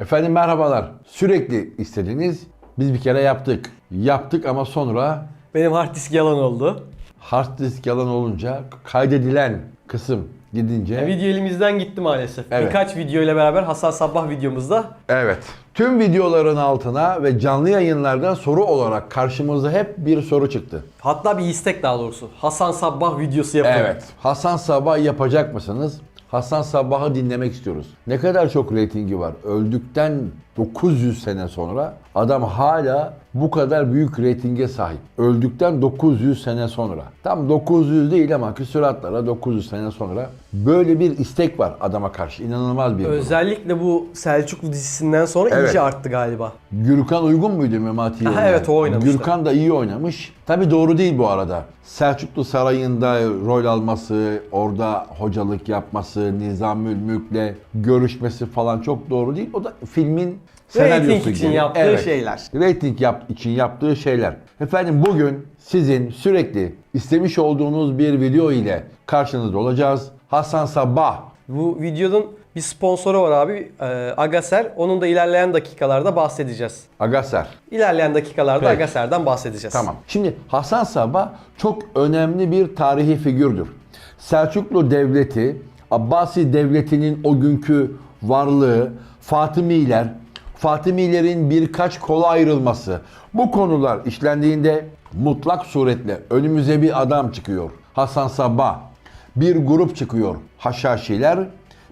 Efendim merhabalar. Sürekli istediniz. Biz bir kere yaptık. Yaptık ama sonra Benim hard disk yalan oldu. hard disk yalan olunca kaydedilen kısım gidince Video elimizden gitti maalesef. Evet. Birkaç video ile beraber Hasan Sabbah videomuzda Evet. Tüm videoların altına ve canlı yayınlarda soru olarak karşımıza hep bir soru çıktı. hatta bir istek daha doğrusu. Hasan Sabbah videosu yapalım. Evet. Hasan Sabah yapacak mısınız? Hasan Sabah'ı dinlemek istiyoruz. Ne kadar çok reytingi var. Öldükten 900 sene sonra adam hala bu kadar büyük reytinge sahip. Öldükten 900 sene sonra. Tam 900 değil ama küsuratlara 900 sene sonra böyle bir istek var adama karşı. İnanılmaz bir. Özellikle bu Selçuklu dizisinden sonra Evet. iyice arttı galiba. Gürkan uygun muydu Memati? Aha, evet, o oynamıştı. Gürkan da iyi oynamış. Tabi doğru değil bu arada. Selçuklu Sarayı'nda rol alması, orada hocalık yapması, Nizamül Mülk'le görüşmesi falan çok doğru değil. O da filmin senaryosu Rating için gibi. yaptığı Evet. şeyler. Rating yap, için yaptığı şeyler. Efendim bugün sizin sürekli istemiş olduğunuz bir video ile karşınızda olacağız. Hasan Sabbah Bu videonun bir sponsoru var abi. Ee, Agaser. Onun da ilerleyen dakikalarda bahsedeceğiz. Agaser. İlerleyen dakikalarda Peki. Agaser'den bahsedeceğiz. Tamam. Şimdi Hasan Sabah çok önemli bir tarihi figürdür. Selçuklu Devleti, Abbasi Devleti'nin o günkü varlığı, Fatımiler, Fatimilerin birkaç kola ayrılması. Bu konular işlendiğinde mutlak suretle önümüze bir adam çıkıyor. Hasan Sabah. Bir grup çıkıyor. Haşhaşiler,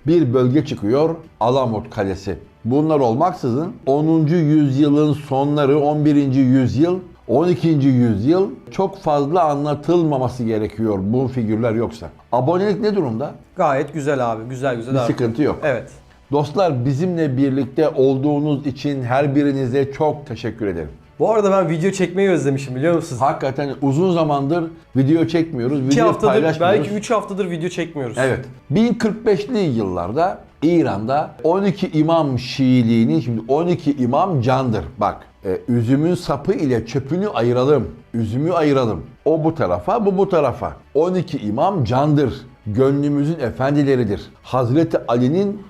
bir bölge çıkıyor Alamut Kalesi. Bunlar olmaksızın 10. yüzyılın sonları 11. yüzyıl 12. yüzyıl çok fazla anlatılmaması gerekiyor bu figürler yoksa. Abonelik ne durumda? Gayet güzel abi. Güzel güzel Bir abi. sıkıntı yok. Evet. Dostlar bizimle birlikte olduğunuz için her birinize çok teşekkür ederim. Bu arada ben video çekmeyi özlemişim biliyor musunuz? Hakikaten uzun zamandır video çekmiyoruz, 2 video haftadır paylaşmıyoruz. belki 3 haftadır video çekmiyoruz. Evet. 1045'li yıllarda İran'da 12 imam Şiiliğinin şimdi 12 imam candır. Bak e, üzümün sapı ile çöpünü ayıralım. Üzümü ayıralım. O bu tarafa, bu bu tarafa. 12 imam candır. Gönlümüzün efendileridir. Hazreti Ali'nin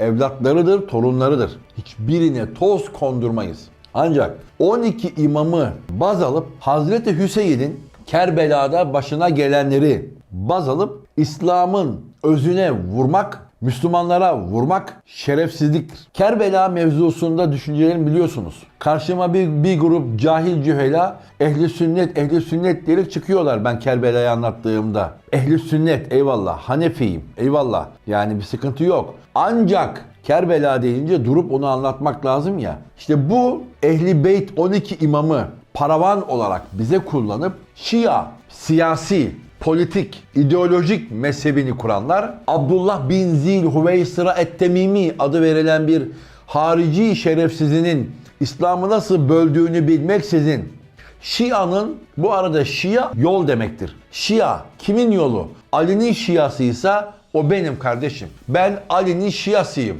evlatlarıdır, torunlarıdır. Hiçbirine toz kondurmayız. Ancak 12 imamı baz alıp Hazreti Hüseyin'in Kerbela'da başına gelenleri baz alıp İslam'ın özüne vurmak, Müslümanlara vurmak şerefsizliktir. Kerbela mevzusunda düşüncelerimi biliyorsunuz. Karşıma bir, bir grup cahil cühela ehli sünnet ehli sünnet diyerek çıkıyorlar ben Kerbela'yı anlattığımda. Ehli sünnet eyvallah Hanefiyim eyvallah yani bir sıkıntı yok. Ancak Kerbela deyince durup onu anlatmak lazım ya. İşte bu Ehli Beyt 12 imamı paravan olarak bize kullanıp Şia, siyasi, politik, ideolojik mezhebini kuranlar Abdullah bin Zil Hüveysira Et-Temimi adı verilen bir harici şerefsizinin İslam'ı nasıl böldüğünü bilmeksizin Şia'nın bu arada Şia yol demektir. Şia kimin yolu? Ali'nin Şiasıysa o benim kardeşim. Ben Ali'nin Şiasıyım.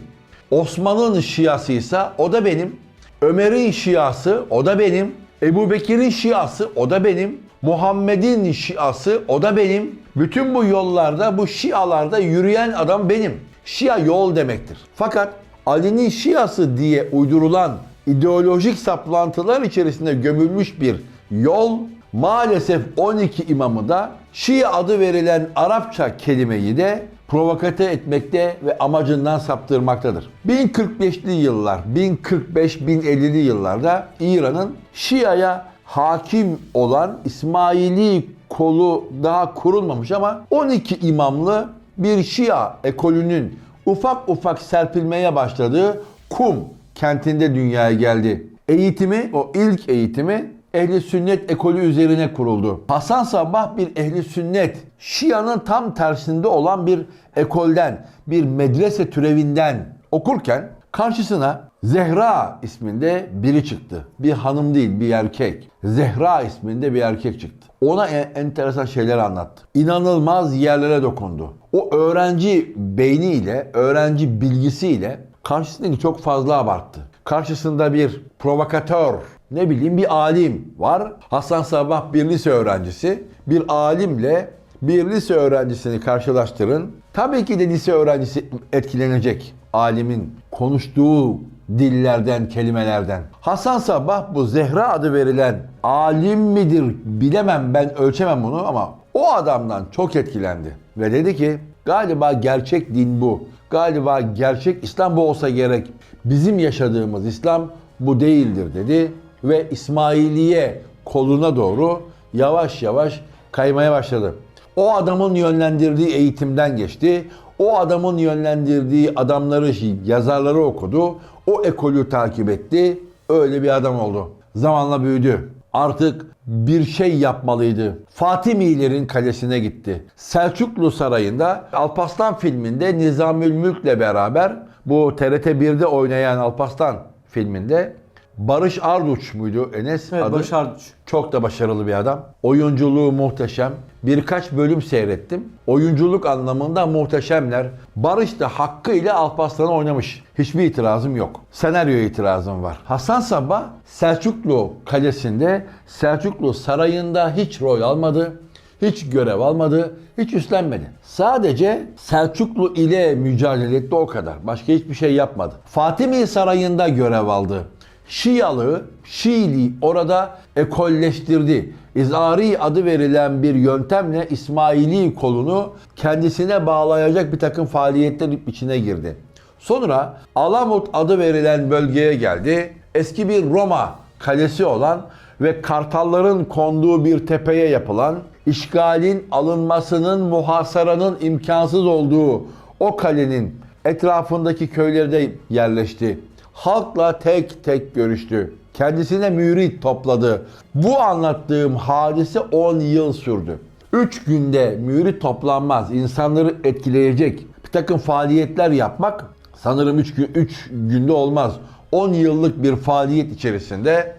Osman'ın Şiasıysa o da benim. Ömer'in Şiası o da benim. Ebu Bekir'in Şiası o da benim. Muhammed'in Şiası o da benim. Bütün bu yollarda, bu Şialarda yürüyen adam benim. Şia yol demektir. Fakat Ali'nin Şiası diye uydurulan ideolojik saplantılar içerisinde gömülmüş bir yol maalesef 12 imamı da Şia adı verilen Arapça kelimeyi de provokate etmekte ve amacından saptırmaktadır. 1045'li yıllar, 1045-1050'li yıllarda İran'ın Şia'ya hakim olan İsmaili kolu daha kurulmamış ama 12 imamlı bir Şia ekolünün ufak ufak serpilmeye başladığı Kum kentinde dünyaya geldi. Eğitimi, o ilk eğitimi ehli sünnet ekolü üzerine kuruldu. Hasan Sabbah bir ehli sünnet, Şia'nın tam tersinde olan bir ekolden, bir medrese türevinden okurken karşısına Zehra isminde biri çıktı. Bir hanım değil, bir erkek. Zehra isminde bir erkek çıktı. Ona en- enteresan şeyler anlattı. İnanılmaz yerlere dokundu. O öğrenci beyniyle, öğrenci bilgisiyle karşısındaki çok fazla abarttı. Karşısında bir provokatör, ne bileyim bir alim var. Hasan Sabah bir lise öğrencisi. Bir alimle bir lise öğrencisini karşılaştırın. Tabii ki de lise öğrencisi etkilenecek. Alimin konuştuğu dillerden, kelimelerden. Hasan Sabbah bu Zehra adı verilen alim midir bilemem ben ölçemem bunu ama o adamdan çok etkilendi. Ve dedi ki galiba gerçek din bu. Galiba gerçek İslam bu olsa gerek. Bizim yaşadığımız İslam bu değildir dedi. Ve İsmailiye koluna doğru yavaş yavaş kaymaya başladı. O adamın yönlendirdiği eğitimden geçti. O adamın yönlendirdiği adamları, yazarları okudu. O ekolü takip etti. Öyle bir adam oldu. Zamanla büyüdü. Artık bir şey yapmalıydı. Fatimilerin kalesine gitti. Selçuklu Sarayı'nda Alparslan filminde Nizamül Mülk'le beraber bu TRT 1'de oynayan Alparslan filminde Barış Arduç muydu Enes? Evet adı? Barış Arduç. Çok da başarılı bir adam. Oyunculuğu muhteşem. Birkaç bölüm seyrettim. Oyunculuk anlamında muhteşemler. Barış da hakkıyla Alparslan'ı oynamış. Hiçbir itirazım yok. Senaryoya itirazım var. Hasan Sabbah Selçuklu Kalesi'nde Selçuklu Sarayı'nda hiç rol almadı. Hiç görev almadı, hiç üstlenmedi. Sadece Selçuklu ile mücadele etti o kadar. Başka hiçbir şey yapmadı. Fatimi Sarayı'nda görev aldı. Şialığı, Şiiliği orada ekolleştirdi. İzari adı verilen bir yöntemle İsmaili kolunu kendisine bağlayacak bir takım faaliyetler içine girdi. Sonra Alamut adı verilen bölgeye geldi. Eski bir Roma kalesi olan ve kartalların konduğu bir tepeye yapılan, işgalin alınmasının, muhasaranın imkansız olduğu o kalenin etrafındaki köylerde yerleşti. Halkla tek tek görüştü. Kendisine mürit topladı. Bu anlattığım hadise 10 yıl sürdü. 3 günde mürit toplanmaz. İnsanları etkileyecek bir takım faaliyetler yapmak sanırım 3 gün 3 günde olmaz. 10 yıllık bir faaliyet içerisinde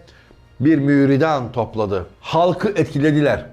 bir müridan topladı. Halkı etkilediler.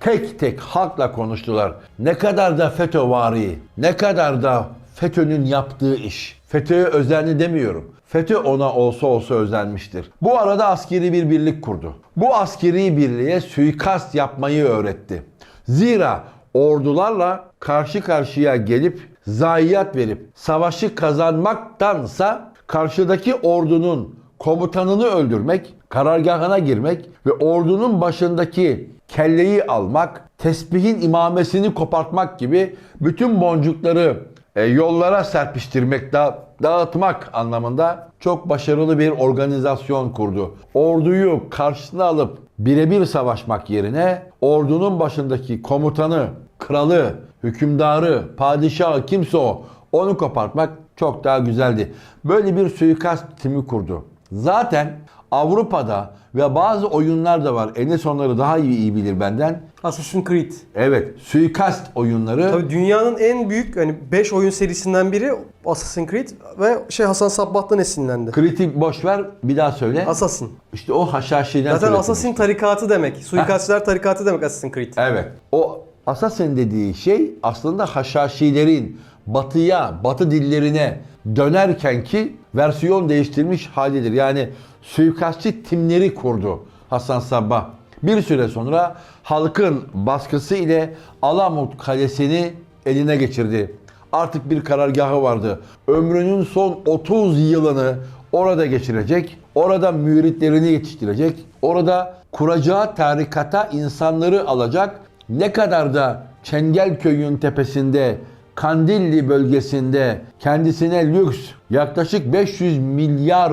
Tek tek halkla konuştular. Ne kadar da FETÖ-vari, ne kadar da FETÖ'nün yaptığı iş. FETÖ'ye özenli demiyorum. FETÖ ona olsa olsa özenmiştir. Bu arada askeri bir birlik kurdu. Bu askeri birliğe suikast yapmayı öğretti. Zira ordularla karşı karşıya gelip zayiat verip savaşı kazanmaktansa karşıdaki ordunun komutanını öldürmek, karargahına girmek ve ordunun başındaki kelleyi almak, tesbihin imamesini kopartmak gibi bütün boncukları e, yollara serpiştirmek, da, dağıtmak anlamında çok başarılı bir organizasyon kurdu. Orduyu karşısına alıp birebir savaşmak yerine ordunun başındaki komutanı, kralı, hükümdarı, padişahı kimse o onu kopartmak çok daha güzeldi. Böyle bir suikast timi kurdu. Zaten Avrupa'da ve bazı oyunlar da var. Enes onları daha iyi, iyi bilir benden. Assassin's Creed. Evet, suikast oyunları. Tabii dünyanın en büyük hani 5 oyun serisinden biri Assassin's Creed ve şey Hasan Sabbah'tan esinlendi. Kritik boş ver, bir daha söyle. Assassin. işte o haşhaşiden Zaten. Assassin tarikatı demek. Suikastçılar tarikatı demek Assassin's Creed. Evet. O Assassin dediği şey aslında haşhaşilerin batıya, batı dillerine dönerken ki versiyon değiştirilmiş halidir. Yani suikastçı timleri kurdu Hasan Sabbah. Bir süre sonra halkın baskısı ile Alamut Kalesi'ni eline geçirdi. Artık bir karargahı vardı. Ömrünün son 30 yılını orada geçirecek. Orada müritlerini yetiştirecek. Orada kuracağı tarikata insanları alacak. Ne kadar da Çengelköy'ün tepesinde Kandilli bölgesinde kendisine lüks yaklaşık 500 milyar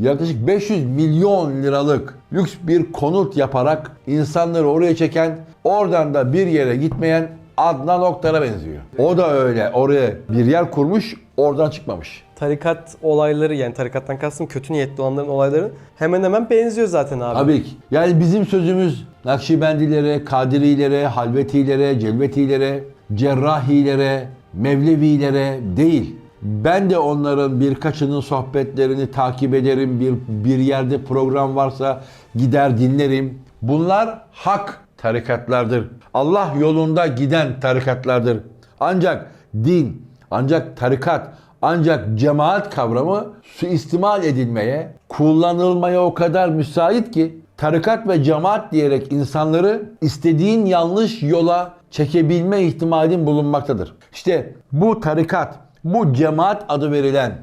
yaklaşık 500 milyon liralık lüks bir konut yaparak insanları oraya çeken oradan da bir yere gitmeyen Adnan Oktar'a benziyor. O da öyle oraya bir yer kurmuş oradan çıkmamış. Tarikat olayları yani tarikattan kastım kötü niyetli olanların olayları hemen hemen benziyor zaten abi. Tabii ki. Yani bizim sözümüz Nakşibendilere, Kadirilere, Halvetilere, Celvetilere, Cerrahilere, Mevlevilere değil. Ben de onların birkaçının sohbetlerini takip ederim. Bir, bir yerde program varsa gider dinlerim. Bunlar hak tarikatlardır. Allah yolunda giden tarikatlardır. Ancak din, ancak tarikat, ancak cemaat kavramı suistimal edilmeye, kullanılmaya o kadar müsait ki tarikat ve cemaat diyerek insanları istediğin yanlış yola çekebilme ihtimalin bulunmaktadır. İşte bu tarikat, bu cemaat adı verilen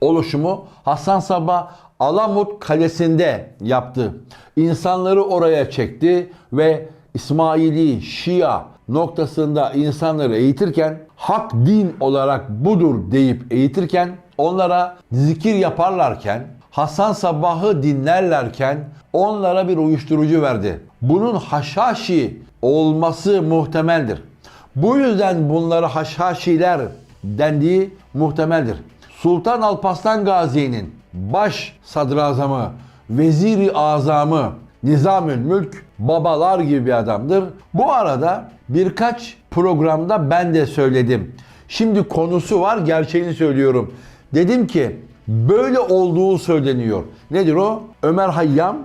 oluşumu Hasan Sabah Alamut Kalesi'nde yaptı. İnsanları oraya çekti ve İsmaili, Şia noktasında insanları eğitirken hak din olarak budur deyip eğitirken onlara zikir yaparlarken Hasan Sabah'ı dinlerlerken onlara bir uyuşturucu verdi. Bunun haşhaşi olması muhtemeldir. Bu yüzden bunlara haşhaşiler dendiği muhtemeldir. Sultan Alparslan Gazi'nin baş sadrazamı, veziri azamı, Nizamül Mülk babalar gibi bir adamdır. Bu arada birkaç programda ben de söyledim. Şimdi konusu var, gerçeğini söylüyorum. Dedim ki böyle olduğu söyleniyor. Nedir o? Ömer Hayyam,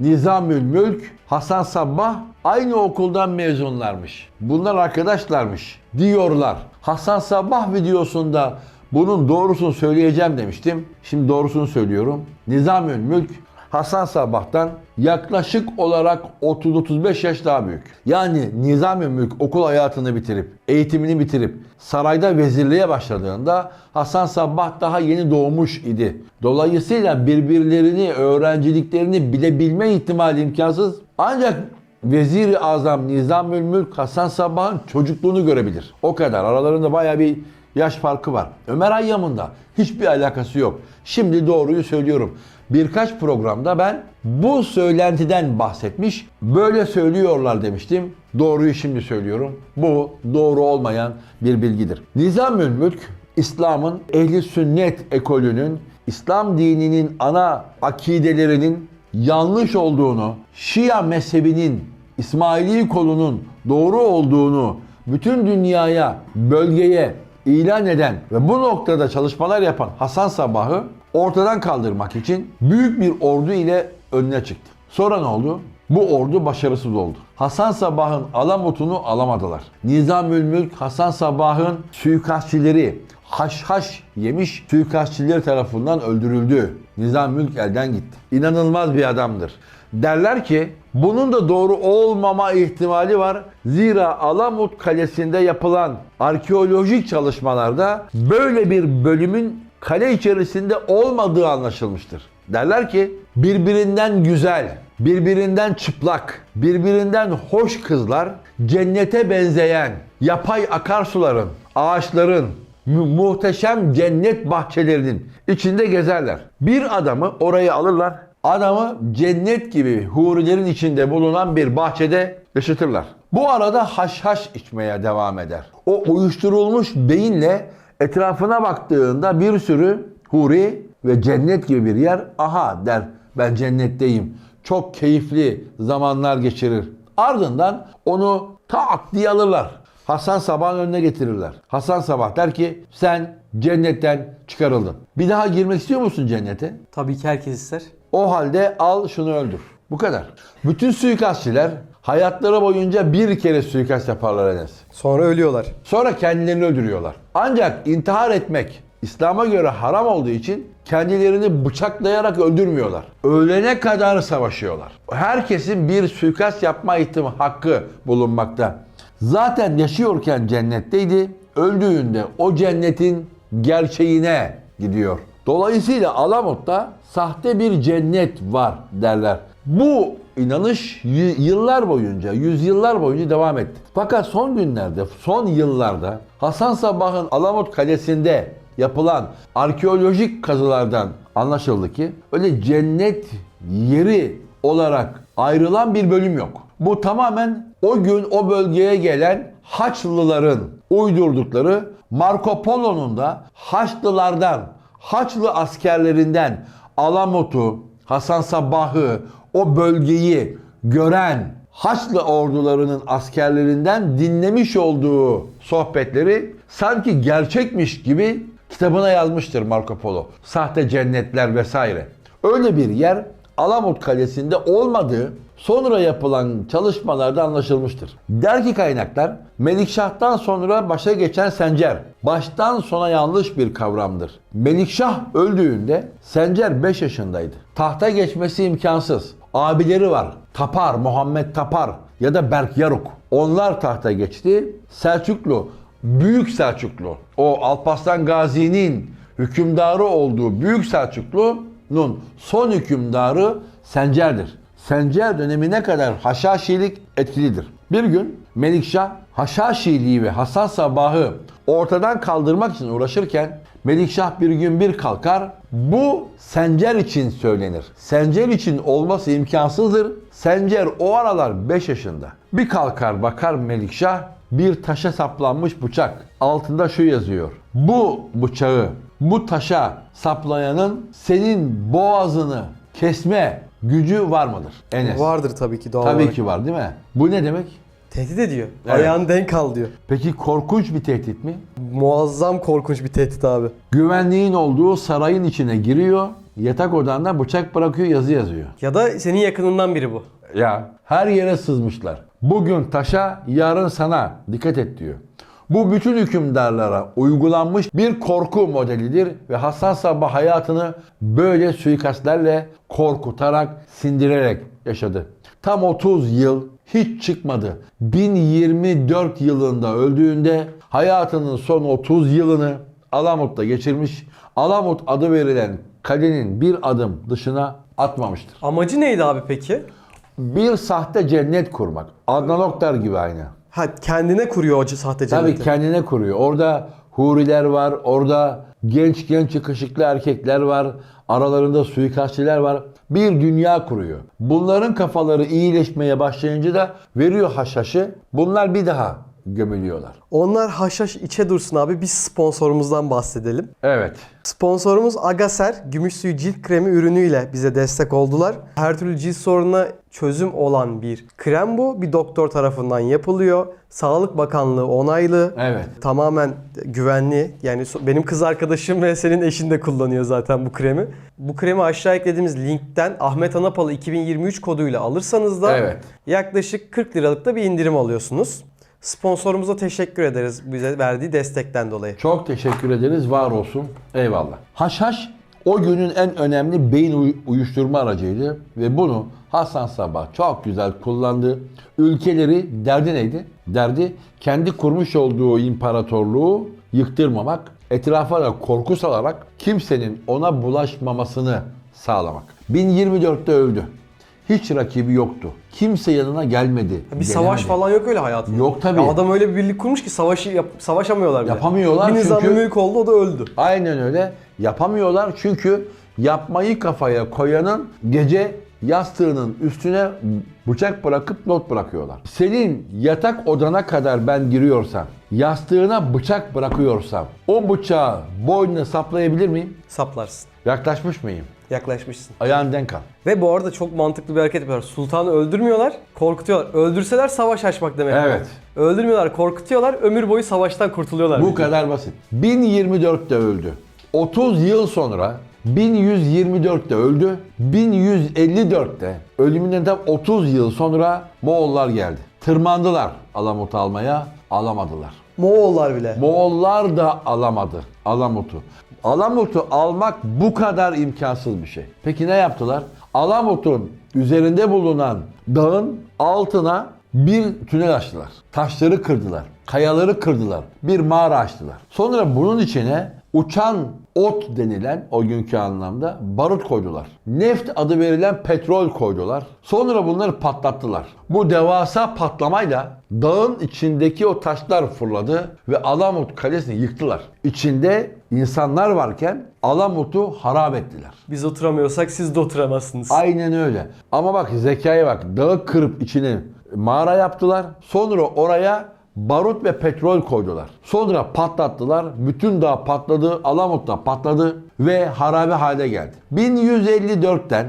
Nizamül Mülk, Hasan Sabbah aynı okuldan mezunlarmış. Bunlar arkadaşlarmış diyorlar. Hasan Sabbah videosunda bunun doğrusunu söyleyeceğim demiştim. Şimdi doğrusunu söylüyorum. Nizamül Mülk Hasan Sabbah'tan yaklaşık olarak 30-35 yaş daha büyük. Yani Nizami Mülk okul hayatını bitirip, eğitimini bitirip sarayda vezirliğe başladığında Hasan Sabbah daha yeni doğmuş idi. Dolayısıyla birbirlerini, öğrenciliklerini bilebilme ihtimali imkansız. Ancak Vezir-i Azam Nizamül Mülk Hasan Sabbah'ın çocukluğunu görebilir. O kadar. Aralarında bayağı bir yaş farkı var. Ömer Hayyam'ın da hiçbir alakası yok. Şimdi doğruyu söylüyorum. Birkaç programda ben bu söylentiden bahsetmiş, böyle söylüyorlar demiştim. Doğruyu şimdi söylüyorum. Bu doğru olmayan bir bilgidir. Nizamül Mülk, İslam'ın ehli sünnet ekolünün, İslam dininin ana akidelerinin yanlış olduğunu, Şia mezhebinin, İsmaili kolunun doğru olduğunu bütün dünyaya, bölgeye ilan eden ve bu noktada çalışmalar yapan Hasan Sabah'ı ortadan kaldırmak için büyük bir ordu ile önüne çıktı. Sonra ne oldu? Bu ordu başarısız oldu. Hasan Sabah'ın Alamut'unu alamadılar. Nizamül Mülk Hasan Sabah'ın suikastçileri haşhaş yemiş suikastçiler tarafından öldürüldü. Nizam Mülk elden gitti. İnanılmaz bir adamdır. Derler ki bunun da doğru olmama ihtimali var. Zira Alamut Kalesi'nde yapılan arkeolojik çalışmalarda böyle bir bölümün kale içerisinde olmadığı anlaşılmıştır. Derler ki birbirinden güzel, birbirinden çıplak, birbirinden hoş kızlar cennete benzeyen yapay akarsuların, ağaçların, mu- muhteşem cennet bahçelerinin içinde gezerler. Bir adamı oraya alırlar. Adamı cennet gibi hurilerin içinde bulunan bir bahçede yaşatırlar. Bu arada haşhaş içmeye devam eder. O uyuşturulmuş beyinle etrafına baktığında bir sürü huri ve cennet gibi bir yer aha der ben cennetteyim. Çok keyifli zamanlar geçirir. Ardından onu tak diye alırlar. Hasan Sabah'ın önüne getirirler. Hasan Sabah der ki sen cennetten çıkarıldın. Bir daha girmek istiyor musun cennete? Tabii ki herkes ister. O halde al şunu öldür. Bu kadar. Bütün suikastçiler hayatları boyunca bir kere suikast yaparlar Enes. Sonra ölüyorlar. Sonra kendilerini öldürüyorlar. Ancak intihar etmek İslam'a göre haram olduğu için kendilerini bıçaklayarak öldürmüyorlar. Ölene kadar savaşıyorlar. Herkesin bir suikast yapma ihtimali hakkı bulunmakta. Zaten yaşıyorken cennetteydi. Öldüğünde o cennetin gerçeğine gidiyor. Dolayısıyla Alamut'ta sahte bir cennet var derler. Bu inanış yıllar boyunca, yüzyıllar boyunca devam etti. Fakat son günlerde, son yıllarda Hasan Sabah'ın Alamut Kalesi'nde yapılan arkeolojik kazılardan anlaşıldı ki öyle cennet yeri olarak ayrılan bir bölüm yok. Bu tamamen o gün o bölgeye gelen Haçlıların uydurdukları Marco Polo'nun da Haçlılardan, Haçlı askerlerinden Alamut'u, Hasan Sabbah'ı, o bölgeyi gören Haçlı ordularının askerlerinden dinlemiş olduğu sohbetleri sanki gerçekmiş gibi kitabına yazmıştır Marco Polo. Sahte cennetler vesaire. Öyle bir yer Alamut Kalesi'nde olmadığı sonra yapılan çalışmalarda anlaşılmıştır. Der ki kaynaklar Melikşah'tan sonra başa geçen Sencer baştan sona yanlış bir kavramdır. Melikşah öldüğünde Sencer 5 yaşındaydı. Tahta geçmesi imkansız. Abileri var. Tapar, Muhammed Tapar ya da Berk Yaruk. Onlar tahta geçti. Selçuklu, Büyük Selçuklu, o Alparslan Gazi'nin hükümdarı olduğu Büyük Selçuklu'nun son hükümdarı Sencer'dir. Sencer dönemine kadar Haşhaşilik etkilidir. Bir gün Melikşah Haşhaşiliği ve Hasan Sabah'ı ortadan kaldırmak için uğraşırken Melikşah bir gün bir kalkar. Bu Sencer için söylenir. Sencer için olması imkansızdır. Sencer o aralar 5 yaşında. Bir kalkar bakar Melikşah bir taşa saplanmış bıçak. Altında şu yazıyor. Bu bıçağı bu taşa saplayanın senin boğazını kesme gücü var mıdır? Enes. Vardır tabii ki doğal Tabii olarak. ki var değil mi? Bu ne demek? Tehdit ediyor. Evet. Ayağını denk al diyor. Peki korkunç bir tehdit mi? Muazzam korkunç bir tehdit abi. Güvenliğin olduğu sarayın içine giriyor. Yatak odandan bıçak bırakıyor yazı yazıyor. Ya da senin yakınından biri bu. Ya her yere sızmışlar. Bugün taşa, yarın sana dikkat et diyor. Bu bütün hükümdarlara uygulanmış bir korku modelidir ve Hasan Sabbah hayatını böyle suikastlerle korkutarak, sindirerek yaşadı. Tam 30 yıl hiç çıkmadı. 1024 yılında öldüğünde hayatının son 30 yılını Alamut'ta geçirmiş. Alamut adı verilen kalenin bir adım dışına atmamıştır. Amacı neydi abi peki? Bir sahte cennet kurmak. Adnan Oktar gibi aynı. Ha kendine kuruyor o sahte Tabii cenneti. kendine kuruyor. Orada huriler var, orada genç genç yakışıklı erkekler var, aralarında suikastçiler var. Bir dünya kuruyor. Bunların kafaları iyileşmeye başlayınca da veriyor haşhaşı. Bunlar bir daha gömülüyorlar. Onlar haşhaş içe dursun abi. Biz sponsorumuzdan bahsedelim. Evet. Sponsorumuz Agaser gümüş suyu cilt kremi ürünüyle bize destek oldular. Her türlü cilt sorununa çözüm olan bir krem bu. Bir doktor tarafından yapılıyor. Sağlık Bakanlığı onaylı. Evet. Tamamen güvenli. Yani benim kız arkadaşım ve senin eşin de kullanıyor zaten bu kremi. Bu kremi aşağı eklediğimiz linkten Ahmet Anapalı 2023 koduyla alırsanız da Evet. yaklaşık 40 liralık da bir indirim alıyorsunuz. Sponsorumuza teşekkür ederiz bize verdiği destekten dolayı. Çok teşekkür ederiz. Var olsun. Eyvallah. Haşhaş o günün en önemli beyin uy- uyuşturma aracıydı ve bunu Hasan Sabah çok güzel kullandı. Ülkeleri derdi neydi? Derdi kendi kurmuş olduğu imparatorluğu yıktırmamak, etrafa da korku salarak kimsenin ona bulaşmamasını sağlamak. 1024'te öldü. Hiç rakibi yoktu. Kimse yanına gelmedi. Bir savaş gelemedi. falan yok öyle hayatında. Yok tabii. Ya adam öyle bir birlik kurmuş ki savaşı yap- savaşamıyorlar bile. Yapamıyorlar Bir nizam çünkü- mülk oldu o da öldü. Aynen öyle. Yapamıyorlar çünkü yapmayı kafaya koyanın gece yastığının üstüne bıçak bırakıp not bırakıyorlar. Senin yatak odana kadar ben giriyorsam, yastığına bıçak bırakıyorsam o bıçağı boynuna saplayabilir miyim? Saplarsın. Yaklaşmış mıyım? Yaklaşmışsın. Ayağın denk al. Ve bu arada çok mantıklı bir hareket yapıyorlar. Sultanı öldürmüyorlar, korkutuyorlar. Öldürseler savaş açmak demek. Evet. Öldürmüyorlar, korkutuyorlar. Ömür boyu savaştan kurtuluyorlar. Bu kadar basit. 1024'te öldü. 30 yıl sonra 1124'te öldü. 1154'te ölümünden tam 30 yıl sonra Moğollar geldi. Tırmandılar Alamut'u almaya, alamadılar. Moğollar bile. Moğollar da alamadı Alamut'u. Alamut'u almak bu kadar imkansız bir şey. Peki ne yaptılar? Alamut'un üzerinde bulunan dağın altına bir tünel açtılar. Taşları kırdılar. Kayaları kırdılar. Bir mağara açtılar. Sonra bunun içine uçan ot denilen o günkü anlamda barut koydular. Neft adı verilen petrol koydular. Sonra bunları patlattılar. Bu devasa patlamayla dağın içindeki o taşlar fırladı ve Alamut Kalesi'ni yıktılar. İçinde insanlar varken Alamut'u harap ettiler. Biz oturamıyorsak siz de oturamazsınız. Aynen öyle. Ama bak zekaya bak. Dağı kırıp içine mağara yaptılar. Sonra oraya barut ve petrol koydular. Sonra patlattılar. Bütün dağ patladı. Alamut da patladı ve harabe hale geldi. 1154'ten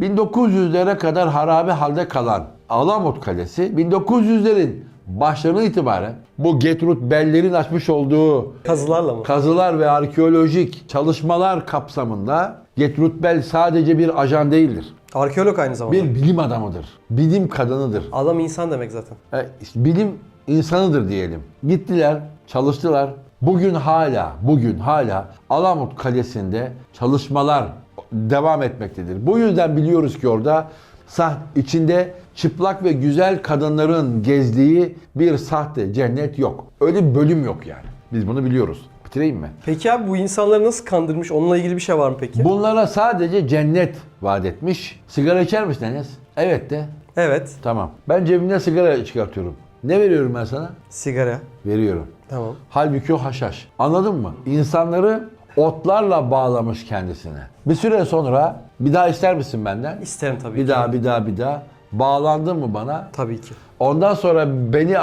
1900'lere kadar harabe halde kalan Alamut Kalesi 1900'lerin başlarına itibaren bu Gertrud Bell'lerin açmış olduğu Kazılarla mı? kazılar ve arkeolojik çalışmalar kapsamında Gertrud Bell sadece bir ajan değildir. Arkeolog aynı zamanda. Bir bilim adamıdır. Bilim kadınıdır. Adam insan demek zaten. E, işte bilim insanıdır diyelim. Gittiler, çalıştılar. Bugün hala, bugün hala Alamut Kalesi'nde çalışmalar devam etmektedir. Bu yüzden biliyoruz ki orada saht içinde çıplak ve güzel kadınların gezdiği bir sahte cennet yok. Öyle bir bölüm yok yani. Biz bunu biliyoruz. Bitireyim mi? Peki abi bu insanları nasıl kandırmış? Onunla ilgili bir şey var mı peki? Bunlara sadece cennet vaat etmiş. Sigara içer misin Enes? Evet de. Evet. Tamam. Ben cebimden sigara çıkartıyorum. Ne veriyorum ben sana? Sigara. Veriyorum. Tamam. Halbuki o haşhaş. Anladın mı? İnsanları otlarla bağlamış kendisine. Bir süre sonra bir daha ister misin benden? İsterim tabii Bir ki. daha bir daha bir daha. Bağlandın mı bana? Tabii ki. Ondan sonra beni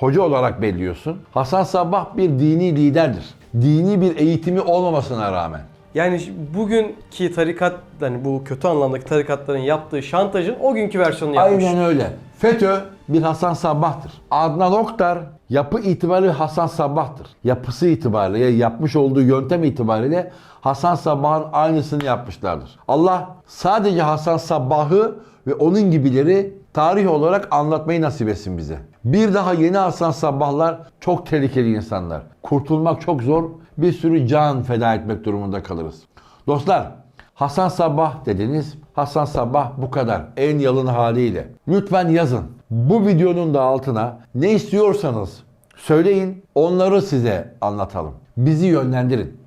hoca olarak belliyorsun. Hasan Sabbah bir dini liderdir. Dini bir eğitimi olmamasına rağmen. Yani bugünkü tarikat, hani bu kötü anlamdaki tarikatların yaptığı şantajın o günkü versiyonunu yapmış. Aynen öyle. FETÖ bir Hasan Sabbah'tır. Adnan Oktar yapı itibariyle Hasan Sabbah'tır. Yapısı itibariyle, yapmış olduğu yöntem itibariyle Hasan Sabbah'ın aynısını yapmışlardır. Allah sadece Hasan Sabbah'ı ve onun gibileri tarih olarak anlatmayı nasip etsin bize. Bir daha yeni Hasan Sabbahlar çok tehlikeli insanlar. Kurtulmak çok zor. Bir sürü can feda etmek durumunda kalırız. Dostlar Hasan Sabbah dediniz. Hasan Sabbah bu kadar. En yalın haliyle. Lütfen yazın. Bu videonun da altına ne istiyorsanız söyleyin. Onları size anlatalım. Bizi yönlendirin.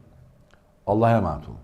Allah'a emanet olun.